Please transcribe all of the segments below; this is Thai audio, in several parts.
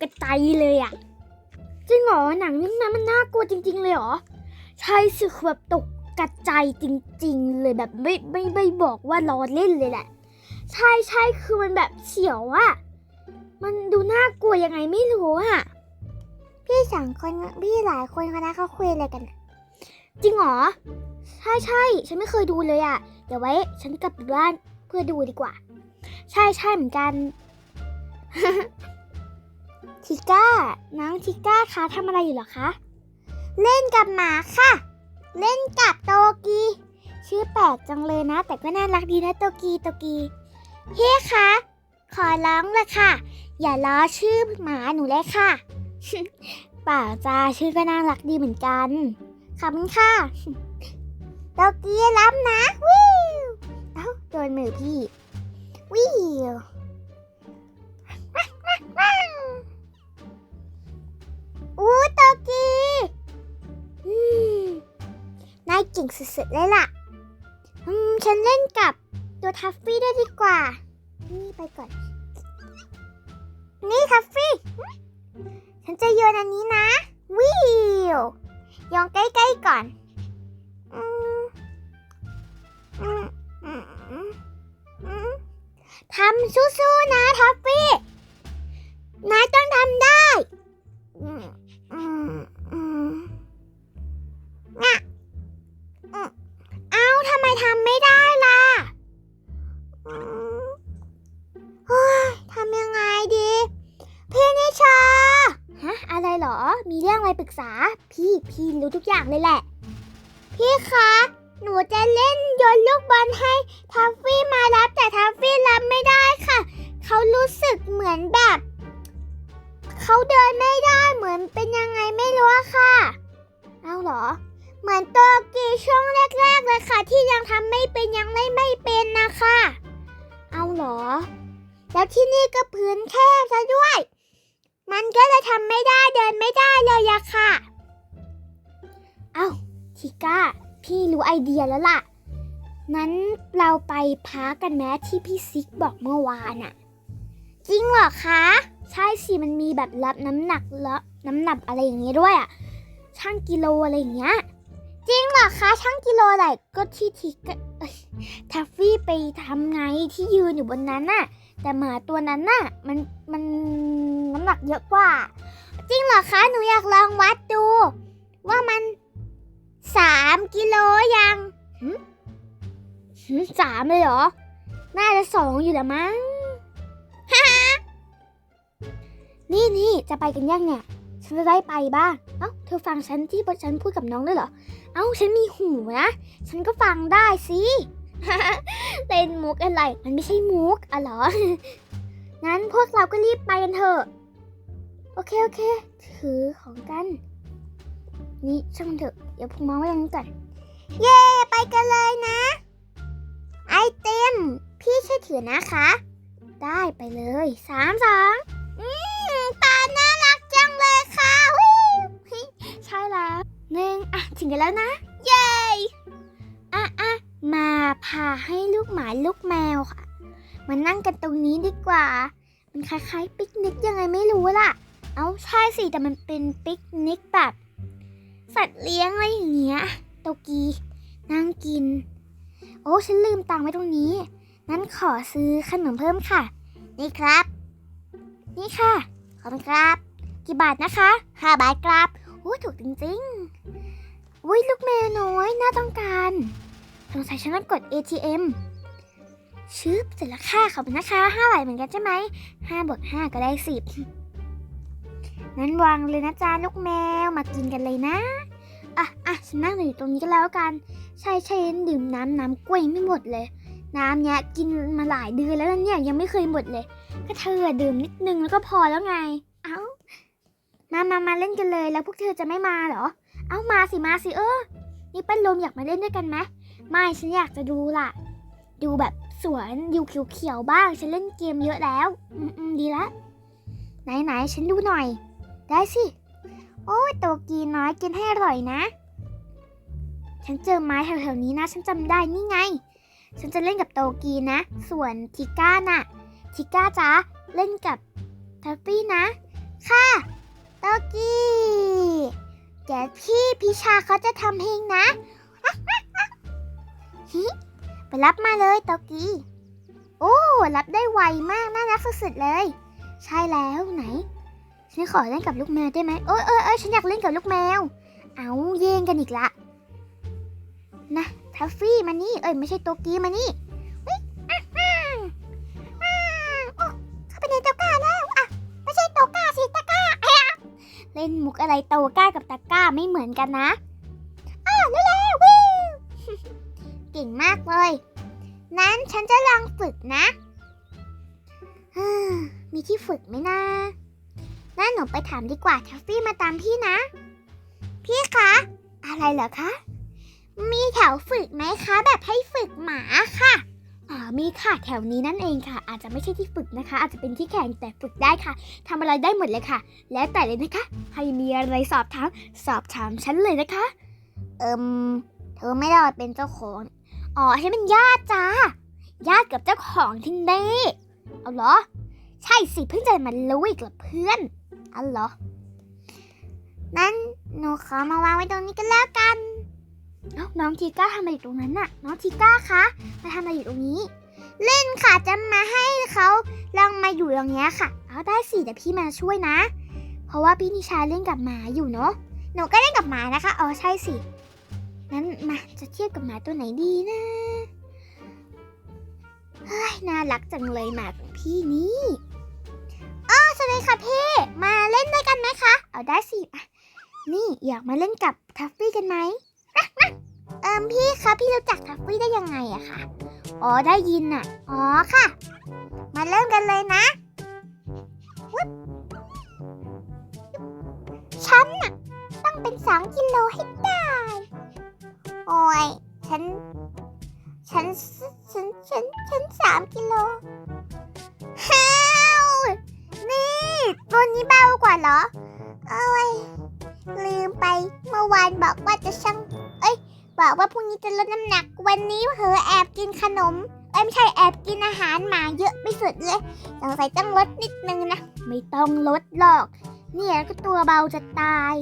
กระจายเลยอะจริงเหรอหนังเรื่องนั้นมันน่ากลัวจริง ๆ เลยเหรอใช่สิคือแบบตกกระจายจริง ๆ เลยแบบไม่ไม่ไม่บอกว่าล้อเล่นเลยแหละ ใช่ใช่คือมันแบบเฉียวอะมันดูน่ากลัวยังไงไม่รู้อะพี่สองคนพี่หลายคนคณะเขาคุยอะไรกันอะจริงเหรอใช่ใช่ฉันไม่เคยดูเลยอะเดี๋ยวไว้ ฉันกลับไปบ้านเพื่อดูดีกว่า ใช่ใช่เหมือนกัน ทิก้า น้องทิก้าคะทำอะไรอยู่หรอคะ เล่นกับหมาค่ะ เล่นกับโตกี ชื่อแปลกจังเลยนะ แต่ก็น่ารักดีนะโตกีโตกีพี่คะขอร้องละค่ะ อย่าล้อชื่อหมาหนูเลยค่ะ เปล่าจ้าชื่อก็น่ารักดีเหมือนกัน ขอบคุณค่ะโตกีรับนะ วิวเอ้าโดนมือพี่ วิว อู้โตกีอืมนายเก่งสุดๆเลยล่ะ อืม ฉันเล่นกับตัวทัฟฟี่ด้วยดีกว่า นี่ไปก่อน นี่ทัฟฟี่ ฉันจะโยนอันนี้นะ วิวโยนใกล้ๆก่อน อืม อืม อืม อืมทำสู้ๆนะทัฟฟี่ พี่พี่รู้ทุกอย่างเลยแหละ พี่คะ หนูจะเล่นโยนลูกบอลให้ทัฟฟี่มารับแต่ทัฟฟี่รับไม่ได้ค่ะ เขารู้สึกเหมือนแบบ เขาเดินไม่ได้เหมือนเป็นยังไงไม่รู้อะค่ะ เอาเหรอ เหมือนตัวกีช่วงแรกๆเลยค่ะ ที่ยังทำไม่เป็นยังไม่ไม่เป็นนะคะ เอาเหรอ แล้วที่นี่ก็พื้นแคบซะด้วยมันก็เลยทำไม่ได้เดินไม่ได้เลยอะค่ะ อาทิก้า พี่รู้ไอเดียแล้วล่ะ นั้นเราไปพักกันแม้ที่พี่ซิกบอกเมื่อวานอะจริงเหรอคะ ใช่สิมันมีแบบรับน้ำหนักรับน้ำหนักอะไรอย่างเงี้ยด้วยอะช่างกิโลอะไรอย่างเงี้ยจริงเหรอคะ ช่างกิโลอะไรก็ที่ทิกก็เอ้ยทัฟฟี่ไปทำไงที่ยืนอยู่บนนั้นน่ะ แต่หมาตัวนั้นน่ะมันมันน้ำหนักเยอะกว่า จริงเหรอคะ หนูอยากลองวัดดู สามเลยเหรอ น่าจะสองอยู่แหละมั้งนี่นี่จะไปกันยังเนี่ย ฉันจะได้ไปบ้าง เอ้า เธอฟังฉันที่ฉันพูดกับน้องด้วยเหรอ เอ้า ฉันมีหูนะ ฉันก็ฟังได้สิเล่นมุกอะไร มันไม่ใช่มุกอะเหรอ งั้นพวกเราก็รีบไปกันเถอะ โอเคโอเค ถือของกัน นี่ช่างมันเถอะ เดี๋ยวผมมองไว้ตรงนี้ก่อน เย้ ไปกันเลยนะ ไอเต็ม พี่ช่วยถือนะคะ ได้ไปเลยสามสองอืมปลาน่ารักจังเลยค่ะวิวใช่แล้วหนึ่งอะถึงกันแล้วนะ เย้อะอะมาพาให้ลูกหมาลูกแมวค่ะมานั่งกันตรงนี้ดีกว่า มันคล้ายๆปิกนิกยังไงไม่รู้ล่ะ เอาใช่สิแต่มันเป็นปิกนิกแบบ สัตว์เลี้ยงอะไรอย่างเงี้ยโตกีนั่งกิน โอ้ฉันลืมตังค์ไว้ตรงนี้งั้นขอซื้อขนมเพิ่มค่ะ นี่ครับ นี่ค่ะ ขอบคุณครับ กี่บาทนะคะห้าบาทครับโอ้ยถูกจริงๆอุ้ยลูกแมวน้อยน่าต้องการสงสัยฉันต้องกด ATM ชึบเสร็จแล้วค่ะขอบคุณนะคะห้าบาทเหมือนกันใช่ไหมห้าบวกห้าก็ได้สิบงั้นวางเลยนะจ๊ะลูกแมวมากินกันเลยนะ อะอะฉันนั่งอยู่ตรงนี้ก็แล้วกัน ใช่ใช่ดื่มน้ำน้ำกล้วยไม่หมดเลย น้ำเนี้ยกินมาหลายเดือนแล้วนะเนี่ยยังไม่เคยหมดเลย ก็เธอดื่มนิดนึงแล้วก็พอแล้วไง เอ้า มามามาเล่นกันเลย แล้วพวกเธอจะไม่มาเหรอ เอามาสิมาสิเออ นี่ป้าลมอยากมาเล่นด้วยกันไหมไม่ฉันอยากจะดูล่ะ ดูแบบสวนอยู่เขียวๆบ้าง ฉันเล่นเกมเยอะแล้ว อืมดีละไหนไหนฉันดูหน่อย ได้สิ อ้ยโตกีน้อยกินให้อร่อยนะ ฉันเจอไม้แถวๆนี้นะ ฉันจำได้นี่ไง ฉันจะเล่นกับโตกีนะ ส่วนทิก้าน่ะ ทิก้าจ๊ะเล่นกับทัฟฟี่นะ ค่ะ โตกีเดี๋ยวพี่พิชาเขาจะทำเองนะฮิไปรับมาเลยโตกีโอ้ รับได้ไวมากน่ารักสุดๆเลย ใช่แล้วไหน ฉันขอเล่นกับลูกแมวได้ไหมเอยเอยเอยฉันอยากเล่นกับลูกแมว เอาเย่งกันอีกละ นะทัฟฟี่มานี่ เอ้ยไม่ใช่โตกี้มานี่เฮ้ยเข้าไปในตะกร้าแล้วอะไม่ใช่โตก้าสิตะก้าเล่นมุกอะไรโตก้ากับตะก้าไม่เหมือนกันนะอ้าวเร็วๆวิ่งเก่งมากเลย นั้นฉันจะลองฝึกนะมีที่ฝึกไหมนะ นั่นหนูไปถามดีกว่าทัฟฟี่มาตามพี่นะ พี่คะ อะไรเหรอคะ มีแถวฝึกไหมคะ แบบให้ฝึกหมาค่ะอ๋อมีค่ะแถวนี้นั่นเองค่ะ อาจจะไม่ใช่ที่ฝึกนะคะ อาจจะเป็นที่แข่งแต่ฝึกได้ค่ะทำอะไรได้หมดเลยค่ะ แล้วแต่เลยนะคะ ใครมีอะไรสอบถามสอบถามฉันเลยนะคะ เอิมเธอไม่ได้เป็นเจ้าของอ๋อให้มันญาติจ้าญาติกับเจ้าของที่นี่เอาเหรอ ใช่สิเพิ่งจะมารู้อีกเหรอเพื่อน อาเหรอ นั้นหนูขอมาวางไว้ตรงนี้กันแล้วกัน น้องทีก้าทำอะไรอยู่ตรงนั้นน่ะ น้องทีก้าคะ มาทำอะไรอยู่ตรงนี้ เล่นค่ะ จะมาให้เขาลองมาอยู่ตรงนี้ค่ะ เอาได้สิเดี๋ยวพี่มาช่วยนะ เพราะว่าพี่นิชาเล่นกับหมาอยู่เนาะ หนูก็เล่นกับหมานะคะ อ๋อใช่สิ งั้นมาจะเทียบกับหมาตัวไหนดีนะเฮ้ยน่ารักจังเลยหมาของพี่นี่ ค่ะพี่ มาเล่นด้วยกันไหมคะ เอาได้สิ นี่อยากมาเล่นกับทัฟฟี่กันไหมเอิมพี่คะพี่รู้จักทัฟฟี่ได้ยังไงอะคะ อ๋อได้ยินน่ะอ๋อค่ะ มาเริ่มกันเลยนะฉันน่ะต้องเป็นสองกิโลให้ได้ โอ้ยฉัน ฉัน ฉัน ฉัน ฉันสามกิโล ตัวนี้เบากว่าเหรอ เอ้ย ลืมไปเมื่อวานบอกว่าจะชั่ง เอ้ย บอกว่าพรุ่งนี้จะลดน้ำหนัก วันนี้เผลอแอบกินขนม เอ้ยไม่ใช่แอบกินอาหารหมาเยอะไปสุดเลยสงสัยต้องลดนิดนึงนะ ไม่ต้องลดหรอก เนี่ยก็ตัวเบาจะตาย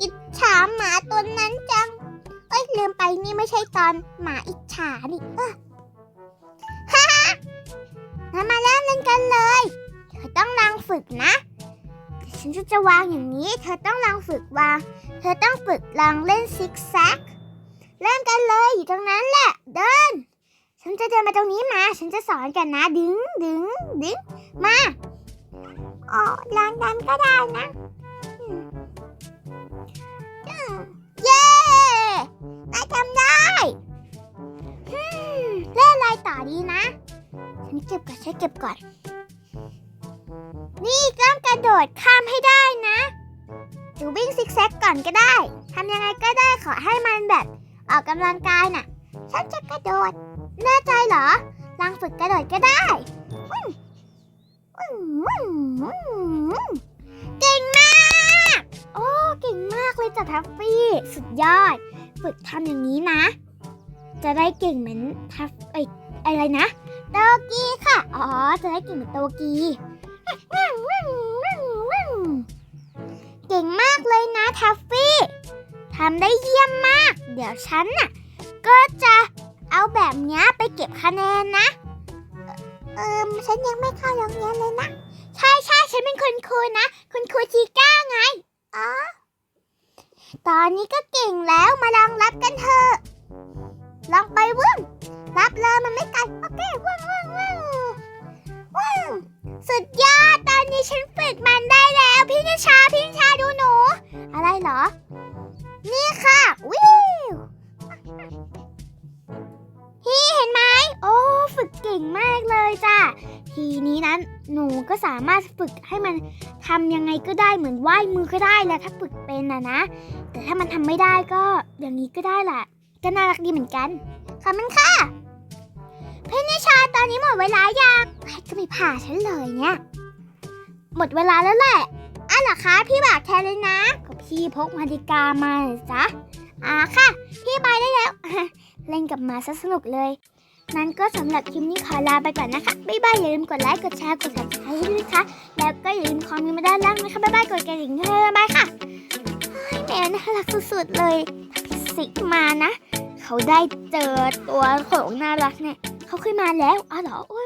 อิจฉาหมาตัวนั้นจัง เอ้ยลืมไปนี่ไม่ใช่ตอนหมาอิจฉานี่เออ งั้นมาเริ่มเล่นกันเลย เธอต้องลองฝึกนะ ฉันจะจะวางอย่างนี้ เธอต้องลองฝึกวาง เธอต้องฝึกลองเล่นซิกแซก เริ่มกันเลยอยู่ตรงนั้นแหละ เดิน ฉันจะเดินมาตรงนี้มา ฉันจะสอนกันนะ ดึง ดึง ดึง มาอ๋อลองดันก็ได้นะอืม ฉันเก็บก่อนฉันเก็บก่อน นี่ต้องกระโดดข้ามให้ได้นะหรือวิ่งซิกแซกก่อนก็ได้ทำยังไงก็ได้ขอให้มันแบบออกกำลังกายน่ะ ฉันจะกระโดด แน่ใจเหรอ ลองฝึกกระโดดก็ได้เก่งมาก โอ้ เก่งมากเลยจ้ะทัฟฟี่ สุดยอด ฝึกทำอย่างนี้นะ จะได้เก่งเหมือนทัฟเอ้ยอะไรนะ โตกีค่ะ อ๋อ จะได้เก่งเหมือนโตกีเก่งมากเลยนะทัฟฟี่ทำได้เยี่ยมมาก เดี๋ยวฉันน่ะ ก็จะเอาแบบนี้ไปเก็บคะแนนนะ เออฉันยังไม่เข้าโรงเรียนเลยนะ ใช่ใช่ฉันเป็นคุณครูนะ คุณครูทีก้าไง อ๋อ ตอนนี้ก็เก่งแล้วมาลองรับกันเถอะ ลองไปวึ่งรับเลยมันไม่ไกล โอเควึ่งวึ่งวึ่งวึ่งสุดยอด ตอนนี้ฉันฝึกมันได้แล้ว พี่นิชา พี่นิชาดูหนู อะไรเหรอ นี่ค่ะ วิวพี่เห็นไหม โอ้ ฝึกเก่งมากเลยจ้ะ ทีนี้นั้นหนูก็สามารถฝึกให้มันทำยังไงก็ได้เหมือนว่ายมือก็ได้แหละถ้าฝึกเป็นนะนะ แต่ถ้ามันทำไม่ได้ก็อย่างนี้ก็ได้แหละ ก็น่ารักดีเหมือนกัน ขอบคุณค่ะ เพนนิชาตอนนี้หมดเวลาอยากแพทก็ไม่ผ่าฉันเลยเนี่ย หมดเวลาแล้วแหละอะเหรอคะพี่บากแทนเลยนะก็พี่พกมาฬิกามาจ้ะอ่าค่ะ พี่ไปได้แล้ว เล่นกับมาซะสนุกเลยนั้นก็สำหรับคลิปนี้ขอลาไปก่อนนะคะ บ๊ายบายอย่าลืมกดไลค์ กดแชร์ กดติดตามให้ด้วยนะคะ แล้วก็อย่าลืมคอมเมนต์มาด้านล่างนะคะ บ๊ายบาย กดกระดิ่งด้วยบ๊ายบายค่ะแมวน่ารักสุดๆเลยพิสิกมานะ เขาได้เจอตัวของน่ารักเนี่ย เขาขึ้นมาแล้วอ๋อเหรอโอ้ย